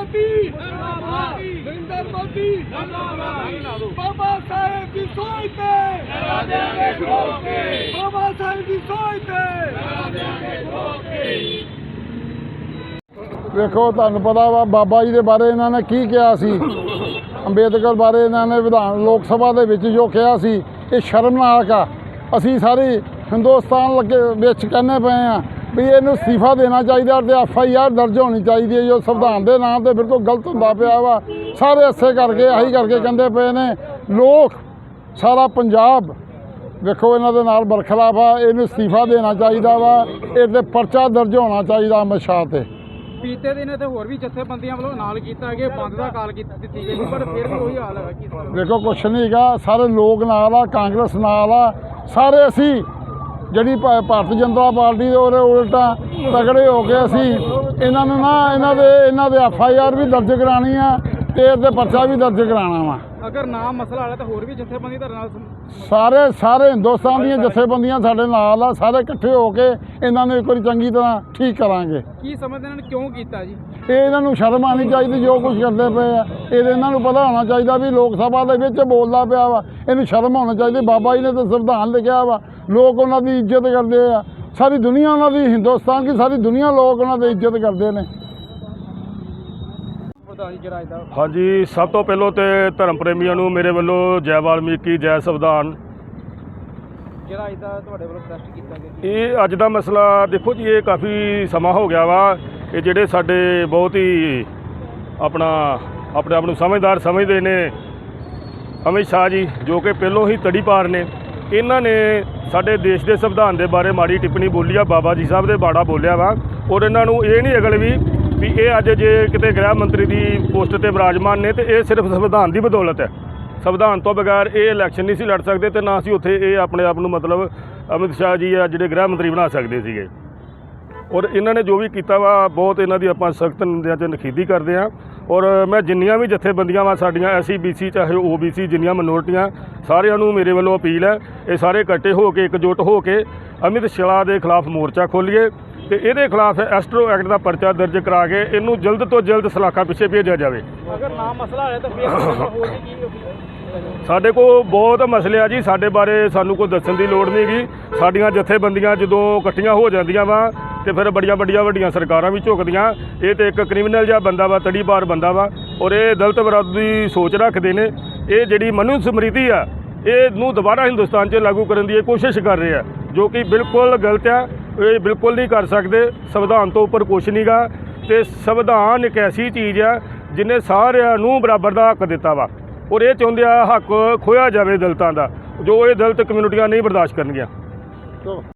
ਮੋਦੀ। ਜਿੰਦਾਬਾਦ। ਬਾਬਾ ਸਾਹਿਬ ਦੀ ਸੋਚ ਤੇ। ਲੜਾ ਦੇਾਂਗੇ ਠੋਕ ਕੇ ਬਾਬਾ ਸਾਹਿਬ ਦੀ ਸੋਚ ਤੇ। ਵੇਖੋ ਤੁਹਾਨੂੰ ਪਤਾ ਵਾ, ਬਾਬਾ ਜੀ ਦੇ ਬਾਰੇ ਇਹਨਾਂ ਨੇ ਕੀ ਕਿਹਾ ਸੀ? ਅੰਬੇਦਕਰ ਬਾਰੇ ਇਹਨਾਂ ਨੇ ਵਿਧਾਨ, ਲੋਕ ਸਭਾ ਦੇ ਵਿੱਚ ਜੋ ਕਿਹਾ ਸੀ, ਇਹ ਸ਼ਰਮਨਾਕ ਆ। ਅਸੀਂ ਸਾਰੇ ਹਿੰਦੁਸਤਾਨ ਲੱਗੇ ਵਿੱਚ ਕਹਿੰਦੇ ਪਏ ਆ ਵੀ ਇਹਨੂੰ ਅਸਤੀਫਾ ਦੇਣਾ ਚਾਹੀਦਾ ਤੇ ਐਫ ਆਈ ਆਰ ਦਰਜ ਹੋਣੀ ਚਾਹੀਦੀ ਹੈ ਜੋ ਸੰਵਿਧਾਨ ਦੇ ਨਾਮ ਤੇ ਬਿਲਕੁਲ ਗਲਤ ਹੁੰਦਾ ਪਿਆ ਵਾ। ਸਾਰੇ ਐਸੇ ਕਰਕੇ ਆਹੀ ਕਰਕੇ ਕਹਿੰਦੇ ਪਏ ਨੇ ਲੋਕ ਸਾਰਾ ਪੰਜਾਬ ਵੇਖੋ ਇਹਨਾਂ ਦੇ ਨਾਲ ਬਰਖਲਾਫ ਆ ਇਹਨੂੰ ਅਸਤੀਫਾ ਦੇਣਾ ਚਾਹੀਦਾ ਵਾ ਇਹਦੇ ਪਰਚਾ ਦਰਜ ਹੋਣਾ ਚਾਹੀਦਾ ਸ਼ਾਹ ਤੇ। ਬੀਤੇ ਦਿਨ ਤੇ ਹੋਰ ਵੀ ਜਥੇਬੰਦੀਆਂ ਵੱਲੋਂ ਨਾਲ ਕੀਤਾ ਗਿਆ ਬੰਦ ਦਾ ਕਾਲ ਕੀਤੀ ਦਿੱਤੀ ਗਈ ਪਰ ਫਿਰ ਵੀ ਉਹੀ ਹਾਲ ਹੈ ਵੇਖੋ ਕੁਛ ਨਹੀਂ ਹੈਗਾ ਸਾਰੇ ਲੋਕ ਨਾਲ ਆ ਕਾਂਗਰਸ ਨਾਲ ਆ ਸਾਰੇ ਅਸੀਂ ਜਿਹੜੀ ਭਾਰਤੀ ਜਨਤਾ ਪਾਰਟੀ ਦੇ ਉਹਦੇ ਉਲਟਾ ਤਗੜੇ ਹੋ ਕੇ ਅਸੀਂ ਇਹਨਾਂ ਨੂੰ ਨਾ ਇਹਨਾਂ ਦੇ ਇਹਨਾਂ ਦੇ ਐਫ ਆਈ ਆਰ ਵੀ ਦਰਜ ਕਰਾਣੀ ਆ ਤੇ ਇਹਦੇ ਪਰਚਾ ਵੀ ਦਰਜ ਕਰਾਉਣਾ ਵਾ। ਅਗਰ ਨਾ ਮਸਲਾ ਹਾਲੇ ਤਾਂ ਹੋਰ ਵੀ ਜਥੇਬੰਦੀ ਨਾਲ ਸਮ- ਸਾਰੇ ਸਾਰੇ ਹਿੰਦੁਸਤਾਨ ਦੀਆਂ ਜਥੇਬੰਦੀਆਂ ਸਾਡੇ ਨਾਲ ਆ ਸਾਰੇ ਇਕੱਠੇ ਹੋ ਕੇ ਇਹਨਾਂ ਨੂੰ ਇੱਕ ਵਾਰੀ ਚੰਗੀ ਤਰ੍ਹਾਂ ਠੀਕ ਕਰਾਂਗੇ। ਕੀ ਸਮਝਦੇ ਇਹਨਾਂ ਨੇ ਕਿਉਂ ਕੀਤਾ ਜੀ? ਇਹ ਇਹਨਾਂ ਨੂੰ ਸ਼ਰਮ ਆਣੀ ਚਾਹੀਦੀ ਜੋ ਕੁਝ ਕਰਦੇ ਪਏ ਆ। ਇਹ ਇਹਨਾਂ ਨੂੰ ਪਤਾ ਹੋਣਾ ਚਾਹੀਦਾ ਵੀ ਲੋਕ ਸਭਾ ਦੇ ਵਿੱਚ ਬੋਲਦਾ ਪਿਆ ਵਾ। ਇਹਨੂੰ ਸ਼ਰਮ ਹੋਣਾ ਚਾਹੀਦੀ। ਬਾਬਾ ਜੀ ਨੇ ਤਾਂ ਸੰਵਿਧਾਨ ਲਿਖਿਆ ਵਾ। ਲੋਕ ਉਹਨਾਂ ਦੀ ਇੱਜ਼ਤ ਕਰਦੇ ਆ। ਸਾਰੀ ਦੁਨੀਆ ਉਹਨਾਂ ਦੀ ਹਿੰਦੁਸਤਾਨ ਦੀ ਸਾਰੀ ਦੁਨੀਆ ਲੋਕ ਉਹਨਾਂ ਦੀ ਇੱਜ਼ਤ ਕਰਦੇ ਨੇ। ਹਾਂਜੀ ਸਭ ਤੋਂ ਪਹਿਲਾਂ ਤੇ ਧਰਮ ਪ੍ਰੇਮੀਆਂ ਨੂੰ ਮੇਰੇ ਵੱਲੋਂ ਜੈ ਵਾਲਮੀਕੀ ਜੈ ਸੰਵਿਧਾਨ। ਜਰਾਜ ਦਾ ਤੁਹਾਡੇ ਵੱਲੋਂ ਪ੍ਰੈਸਟ ਕੀਤਾ ਗਿਆ ਇਹ ਅੱਜ ਦਾ ਮਸਲਾ ਦੇਖੋ ਜੀ ਇਹ ਕਾਫੀ ਸਮਾਂ ਹੋ ਗਿਆ ਵਾ। ਇਹ ਜਿਹੜੇ ਸਾਡੇ ਬਹੁਤ ਹੀ ਆਪਣਾ, ਆਪਣੇ ਆਪ ਨੂੰ ਸਮਝਦਾਰ ਸਮਝਦੇ ਨੇ ਅਮਿਤ ਸ਼ਾਹ ਜੀ, ਜੋ ਕਿ ਪਹਿਲੋਂ ਹੀ ਤੜੀ ਪਾਰ ਨੇ। ਇਹਨਾਂ ਨੇ ਸਾਡੇ ਦੇਸ਼ ਦੇ ਸੰਵਿਧਾਨ ਦੇ ਬਾਰੇ ਮਾੜੀ ਟਿੱਪਣੀ ਬੋਲੀ ਆ, ਬਾਬਾ ਜੀ ਸਾਹਿਬ ਦੇ ਬਾੜਾ ਬੋਲਿਆ ਵਾ। ਔਰ ਇਹਨਾਂ ਨੂੰ ਇਹ ਨਹੀਂ ਅਗਲ ਵੀ ਵੀ ਇਹ ਅੱਜ ਜੇ ਕਿਤੇ ਗ੍ਰਹਿ ਮੰਤਰੀ ਦੀ ਪੋਸਟ ਤੇ ਵਿਰਾਜਮਾਨ ਨੇ, ਤੇ ਇਹ ਸਿਰਫ ਸੰਵਿਧਾਨ ਦੀ ਬਦੌਲਤ ਹੈ। ਸੰਵਿਧਾਨ ਤੋਂ ਬਗੈਰ ਇਹ ਇਲੈਕਸ਼ਨ ਨਹੀਂ ਸੀ ਲੜ ਸਕਦੇ ਤੇ ਨਾ ਸੀ ਉੱਥੇ ਇਹ ਆਪਣੇ ਆਪ ਨੂੰ ਮਤਲਬ ਅਮਿਤ ਸ਼ਾਹ ਜੀ ਆ ਜਿਹੜੇ ਗ੍ਰਹਿ ਮੰਤਰੀ ਬਣਾ ਸਕਦੇ ਸੀਗੇ। ਔਰ ਇਹਨਾਂ ਨੇ ਜੋ ਵੀ ਕੀਤਾ ਵਾ ਬਹੁਤ ਇਹਨਾਂ ਦੀ ਆਪਾਂ ਸਖਤ ਨਿੰਦਿਆ ਤੇ ਨਖੀਦੀ ਕਰਦੇ ਆ ਔਰ ਮੈਂ ਜਿੰਨੀਆਂ ਵੀ ਜਥੇਬੰਦੀਆਂ ਵਾ ਸਾਡੀਆਂ ਐਸਸੀ ਬੀਸੀ ਚਾਹੇ ਓਬੀਸੀ ਜਿੰਨੀਆਂ ਮਿਨੋਰਟੀਆਂ ਸਾਰਿਆਂ ਨੂੰ ਮੇਰੇ ਵੱਲੋਂ ਅਪੀਲ ਹੈ ਇਹ ਸਾਰੇ ਇਕੱਠੇ ਹੋ ਕੇ ਇਕਜੁੱਟ ਹੋ ਕੇ ਅਮਿਤ ਸ਼ਾਹ ਦੇ ਖਿਲਾਫ ਮੋਰਚਾ ਖੋਲੀਏ ਤੇ ਇਹਦੇ ਖਿਲਾਫ ਐਸਟਰੋ ਐਕਟ ਦਾ ਪਰਚਾ ਦਰਜ ਕਰਾ ਕੇ ਇਹਨੂੰ ਜਲਦ ਤੋਂ ਜਲਦ ਸਲਾਖਾ ਪਿੱਛੇ ਭੇਜਿਆ ਜਾਵੇ। ਅਗਰ ਨਾ ਮਸਲਾ ਹਾਲੇ ਤਾਂ ਫਿਰ ਹੋਰ ਕੀ ਸਾਡੇ ਕੋਲ ਬਹੁਤ ਮਸਲੇ ਆ ਜੀ ਸਾਡੇ ਬਾਰੇ ਸਾਨੂੰ ਕੋਈ ਦੱਸਣ ਦੀ ਲੋੜ ਨਹੀਂ ਗੀ। ਸਾਡੀਆਂ ਜਥੇਬੰਦੀਆਂ ਜਦੋਂ ਇਕੱਠੀਆਂ ਹੋ ਜਾਂਦੀਆਂ ਵਾ ਤੇ ਫਿਰ ਬੜੀਆਂ ਵੱਡੀਆਂ ਵੱਡੀਆਂ ਸਰਕਾਰਾਂ ਵੀ ਝੁਕਦੀਆਂ। ਇਹ ਤੇ ਇੱਕ ਕ੍ਰਿਮੀਨਲ ਜਿਹਾ ਬੰਦਾ ਵਾ, ਤੜੀਪਾਰ ਬੰਦਾ ਵਾ। ਔਰ ਇਹ ਦਲਤ ਵਿਰੋਧੀ ਸੋਚ ਰੱਖਦੇ ਨੇ। ਇਹ ਜਿਹੜੀ ਮਨੂ ਸਮ੍ਰਿਤੀ ਆ ਇਹ ਨੂੰ ਦੁਬਾਰਾ ਹਿੰਦੁਸਤਾਨ 'ਚ ਲਾਗੂ ਕਰਨ ਦੀ ਇਹ ਕੋਸ਼ਿਸ਼ ਕਰ ਰਹੇ ਆ, ਜੋ ਕਿ ਬਿਲਕੁਲ ਗਲਤ ਆ। ਇਹ ਬਿਲਕੁਲ ਨਹੀਂ ਕਰ ਸਕਦੇ। ਸੰਵਿਧਾਨ ਤੋਂ ਉੱਪਰ ਕੁਛ ਨਹੀਂਗਾ ਤੇ ਸੰਵਿਧਾਨ ਇੱਕ ਐਸੀ ਚੀਜ਼ ਆ ਜਿਹਨੇ ਸਾਰਿਆਂ ਨੂੰ ਬਰਾਬਰ ਦਾ ਹੱਕ ਦਿੱਤਾ ਵਾ। ਔਰ ਇਹ ਚਾਹੁੰਦੇ ਆ ਹੱਕ ਖੋਇਆ ਜਾਵੇ ਦਲਤਾਂ ਦਾ, ਜੋ ਇਹ ਦਲਤ ਕਮਿਊਨਿਟੀਆਂ ਨਹੀਂ ਬਰਦਾਸ਼ਤ ਕਰਨਗੀਆਂ।